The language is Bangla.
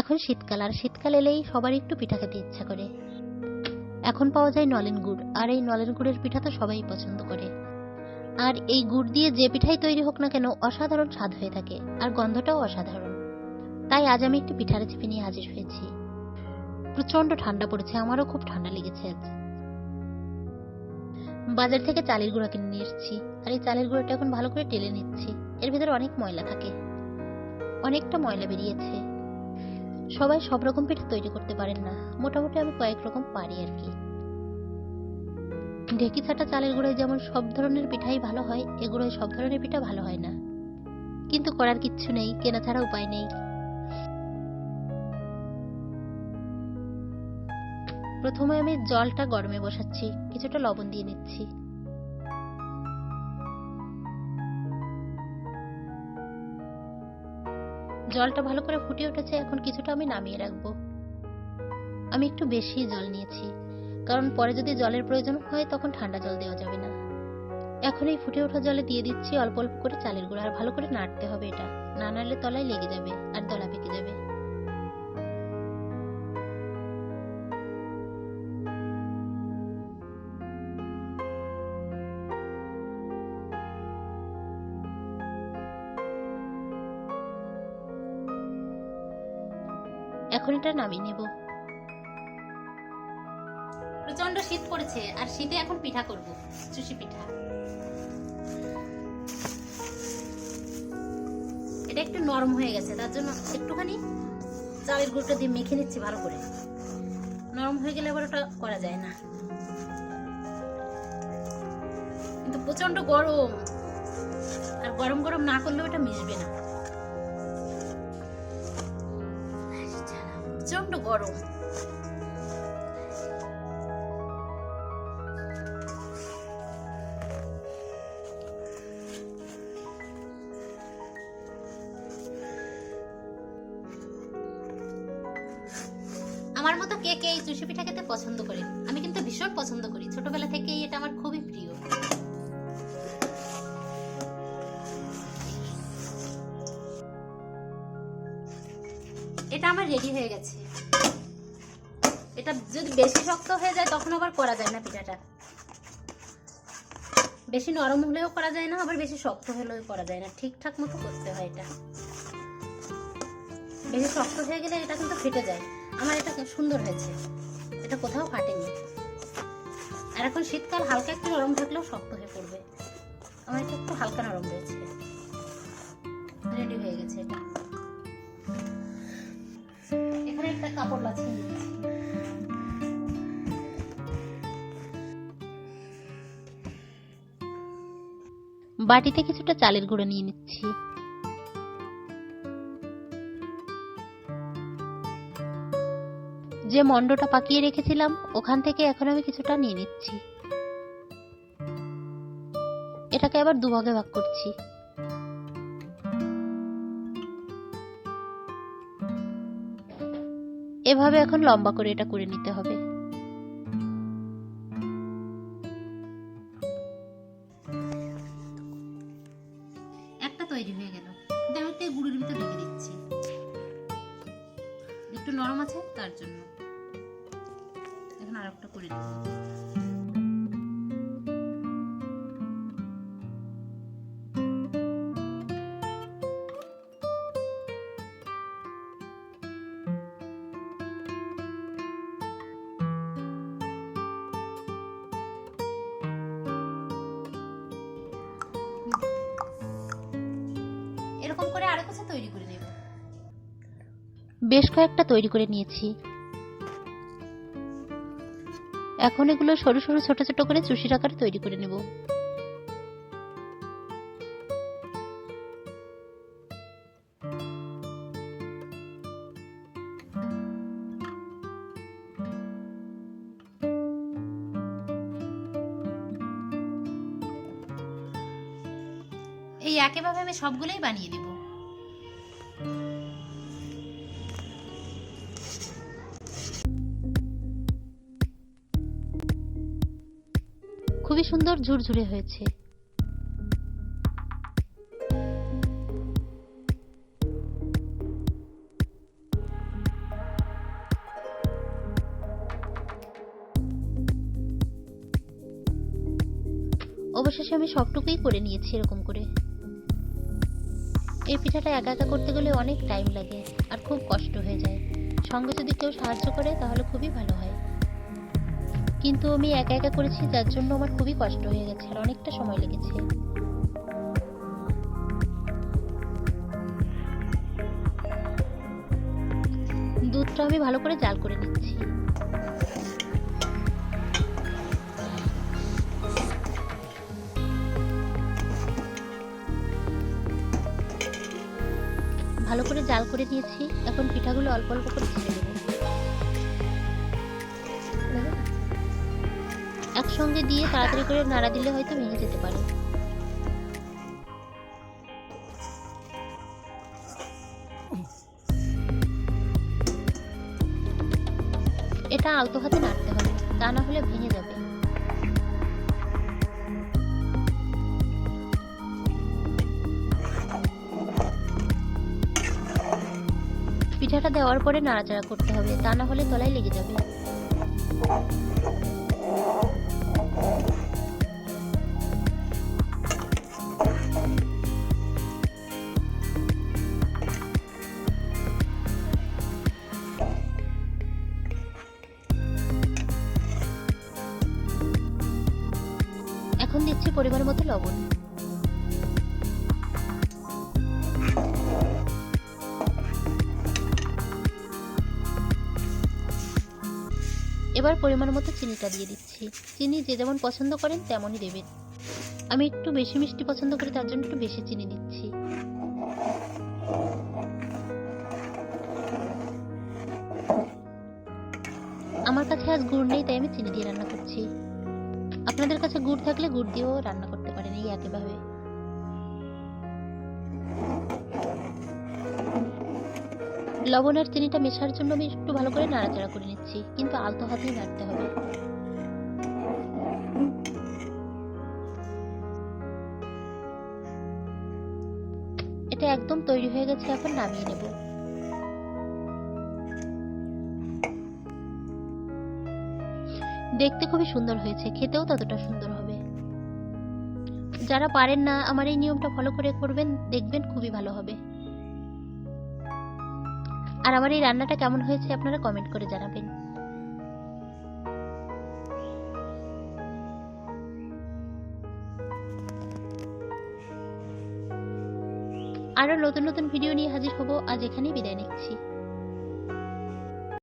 এখন শীতকাল, আর শীতকাল এলেই সবার একটু পিঠা খেতে ইচ্ছা করে। এখন পাওয়া যায় নলেন গুড়, আর এই নলেন গুড়ের পিঠা তো সবাই পছন্দ করে। আর এই গুড় দিয়ে যে পিঠাই তৈরি হোক না কেন, অসাধারণ স্বাদ হয়ে থাকে, আর গন্ধটাও অসাধারণ। তাই আজ আমি একটি পিঠা রেসিপি নিয়ে হাজির হয়েছি। প্রচণ্ড ঠান্ডা পড়েছে, আমারও খুব ঠান্ডা লেগেছে আজ। বাজার থেকে চালের গুঁড়া কিনে নিয়ে এসেছি, আর এই চালের গুঁড়োটা এখন ভালো করে টেলে নিচ্ছি। এর ভিতরে অনেক ময়লা থাকে। অনেকটা ময়লা বেরিয়েছে। সবাই সব রকম পিঠা তৈরি করতে পারেন না। মোটামুটি আমি কয়েক রকম পারি আর কি। ঢেকি ছাটা চালের গুঁড়োয় যেমন সব ধরনের পিঠাই ভালো হয় এগুলোয় সব ধরনের পিঠা ভালো হয় না। কিন্তু করার কিচ্ছু নেই, কেনা ছাড়া উপায় নেই। প্রথমে আমি জলটা গরমে বসাচ্ছি, কিছুটা লবণ দিয়ে নিচ্ছি। জলটা ভালো করে ফুটে উঠেছে, এখন কিছুটা আমি নামিয়ে রাখব। আমি একটু বেশি জল নিয়েছি, কারণ পরে যদি জলের প্রয়োজন হয় তখন ঠান্ডা জল দেওয়া যাবে না। এখন এই ফুটে ওঠা জলে দিয়ে দিচ্ছি অল্প অল্প করে চালের গুঁড়ো, আর ভালো করে নাড়তে হবে এটা। না নাড়লে তলায় লেগে যাবে, আর দলা পেকে যাবে। এখন এটা নামিয়ে নেব। প্রচণ্ড শীত পড়েছে, আর শীতে এখন পিঠা করব, চুষি পিঠা। এটা একটু নরম হয়ে গেছে, তার জন্য একটুখানি চালের গুঁড়োটা দিয়ে মেখে নিচ্ছি ভালো করে। নরম হয়ে গেলে আবার ওটা করা যায় না। কিন্তু প্রচণ্ড গরম, আর গরম গরম না করলেও এটা মিশবে না। প্রচণ্ড গরম। আমার মতো কে কে এই চুষি পিঠা খেতে পছন্দ করে? আমি কিন্তু ভীষণ পছন্দ করি। ছোটবেলা থেকেই এটা আমার খুবই এটা আমার রেডি হয়ে গেছে। এটা যদি বেশি শক্ত হয়ে যায়, তখন আবার করা যায় না পিঠাটা। বেশি নরম হলেও করা যায় না, আবার বেশি শক্ত হলেও করা যায় না। ঠিকঠাক মতো করতে হয় এটা। বেশি শক্ত হয়ে গেলে এটা কিন্তু ফেটে যায়। আমার এটা সুন্দর হয়েছে। এটা কোথাও ফাটেনি। আর এখন শীতকাল, হালকা একটু নরম থাকলেও শক্ত হয়ে পড়বে। আমার এটা একটু হালকা নরম রয়েছে। রেডি হয়ে গেছে এটা। একটা কাপড় লাচিয়ে নিচ্ছি। বাটিতে কিছুটা চালের গুঁড়ো নিয়ে নিচ্ছি। যে মন্ডটা পাকিয়ে রেখেছিলাম, ওখান থেকে এখন আমি কিছুটা নিয়ে নিচ্ছি। এটাকে আবার দুভাগে ভাগ করছি। এভাবে এখন লম্বা করে এটা করে নিতে হবে। একটা তৈরি হয়ে গেল। কিন্তু আমি একটা গুড়ের ভিতরে রেখে দিচ্ছি। একটু নরম আছে, তার জন্য। এখন আর একটা করে দিই তৈরি করে নেব। বেশ কয়েকটা তৈরি করে নিয়েছি। এখন এগুলো সরু সরু ছোট ছোট করে চুষির আকারে তৈরি করে নেব। এই একইভাবে আমি সবগুলোই বানিয়ে নেব খুবই সুন্দর ঝুরঝুরে হয়েছে। অবশেষে আমি সবটুকুই করে নিয়েছি এরকম করে। এই পিঠাটা একা একা করতে গেলে অনেক টাইম লাগে আর খুব কষ্ট হয়ে যায়। সঙ্গে যদি কেউ সাহায্য করে তাহলে খুবই ভালো হয়। কিন্তু আমি একা একা করেছি, যার জন্য আমার খুবই কষ্ট হয়ে গেছে আর অনেকটা সময় লেগেছে। দুধটা আমি ভালো করে জাল করে নিচ্ছি। ভালো করে জাল করে নিয়েছি, এখন পিঠাগুলো অল্প অল্প করে ছেড়ে একসঙ্গে দিয়ে তাড়াতাড়ি করে নাড়া দিলে হয়তো ভেঙে যেতে পারে। এটা আলতো হাতে নাড়তে হবে, তা না হলে ভেঙে যাবে। পিঠাটা দেওয়ার পরে নাড়াচাড়া করতে হবে, তা না হলে তলায় লেগে যাবে। এখন দিচ্ছি পরিমাণ মতো লবণ। এবার পরিমাণ মতো চিনিটা দিয়ে দিচ্ছি। চিনি যে যেমন পছন্দ করেন তেমনই দেবেন। আমি একটু বেশি মিষ্টি পছন্দ করি, তার জন্য একটু বেশি চিনি দিচ্ছি। আমার কাছে আজ গুড় নেই, তাই আমি চিনি দিয়ে রান্না করছি। আপনাদের কাছে গুড় থাকলে গুড় দিয়েও রান্না করতে পারেন এই একইভাবে। লবণ আর চিনিটা মেশার জন্য আমি একটু ভালো করে নাড়াচাড়া করে নিচ্ছি, কিন্তু আলতো হাতেই নাড়তে হবে। এটা একদম তৈরি হয়ে গেছে, এখন নামিয়ে নেব। দেখতে খুবই সুন্দর হয়েছে, খেতেও ততটা সুন্দর হবে। যারা পারেন না, আমার এই নিয়মটা ফলো করে করবেন, দেখবেন খুবই ভালো হবে। আর আমার এই রান্নাটা কেমন হয়েছে আপনারা কমেন্ট করে জানাবেন। আরও নতুন নতুন ভিডিও নিয়ে হাজির হব। আজ এখানেই বিদায় নিচ্ছি।